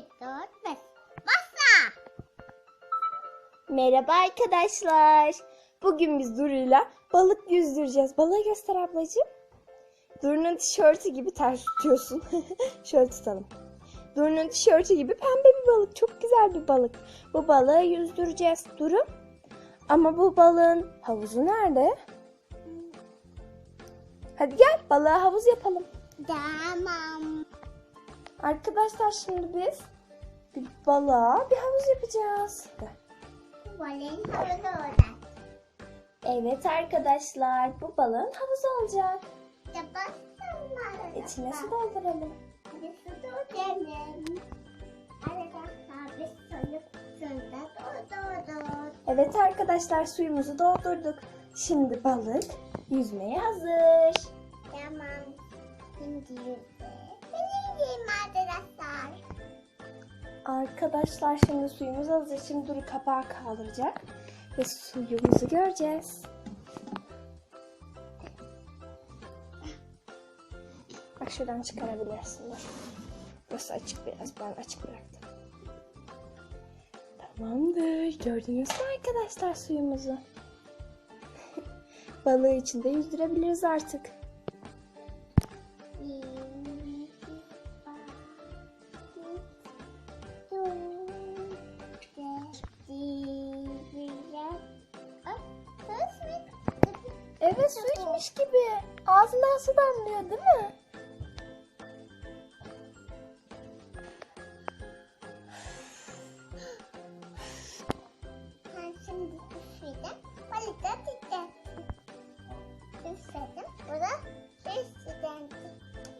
dört, beş. Basta! Merhaba arkadaşlar. Bugün biz Duru'yla balık yüzdüreceğiz. Balığı göster ablacığım. Duru'nun tişörtü gibi ters tutuyorsun. Şöyle tutalım. Duru'nun tişörtü gibi pembe bir balık. Çok güzel bir balık. Bu balığı yüzdüreceğiz Duru. Ama bu balığın havuzu nerede? Hadi gel balığa havuz yapalım. Tamam. Arkadaşlar şimdi biz bir balığa bir havuz yapacağız. Balın havuzu olacak. Evet arkadaşlar bu balığın havuzu olacak. İçine su dolduralım. Hadi su dolduralım. Arkadaşlar biz suyu suyunda doldurduk. Evet arkadaşlar suyumuzu doldurduk. Şimdi balık yüzmeye hazır. Tamam. Şimdi yüzde. Arkadaşlar şimdi suyumuz hazır. Şimdi Duru kapağı kaldıracak. Ve suyumuzu göreceğiz. Bak şuradan çıkarabilirsin. Burası açık biraz. Ben açık bıraktım. Tamamdır. Gördünüz mü arkadaşlar suyumuzu? Balığı içinde yüzdürebiliriz artık. Evet su içmiş gibi. Ağzından su damlıyor değil mi? Ben şimdi üfledim. Balık da gitti. Üfledim. Bu da üfledim.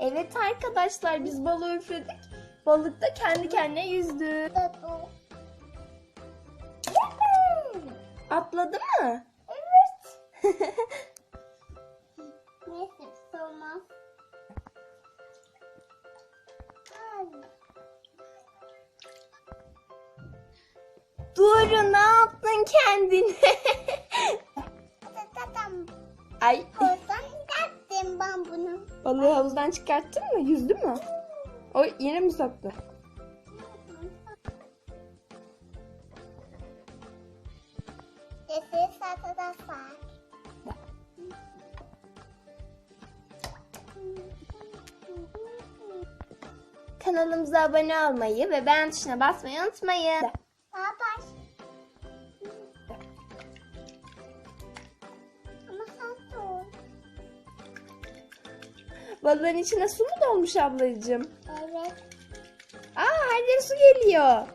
Evet arkadaşlar biz balığı üfledik. Balık da kendi kendine yüzdü. Atladı mı? Evet. Doğru ne yaptın kendine? Ay yaptım ben bunu. balığı havuzdan çıkarttın mı? Yüzdü mü? O yine mi sattı? Kanalımıza abone olmayı ve beğen tuşuna basmayı unutmayın. Baba. Ama Balığın içine su mu dolmuş ablacığım? Evet. Aa her yere su geliyor.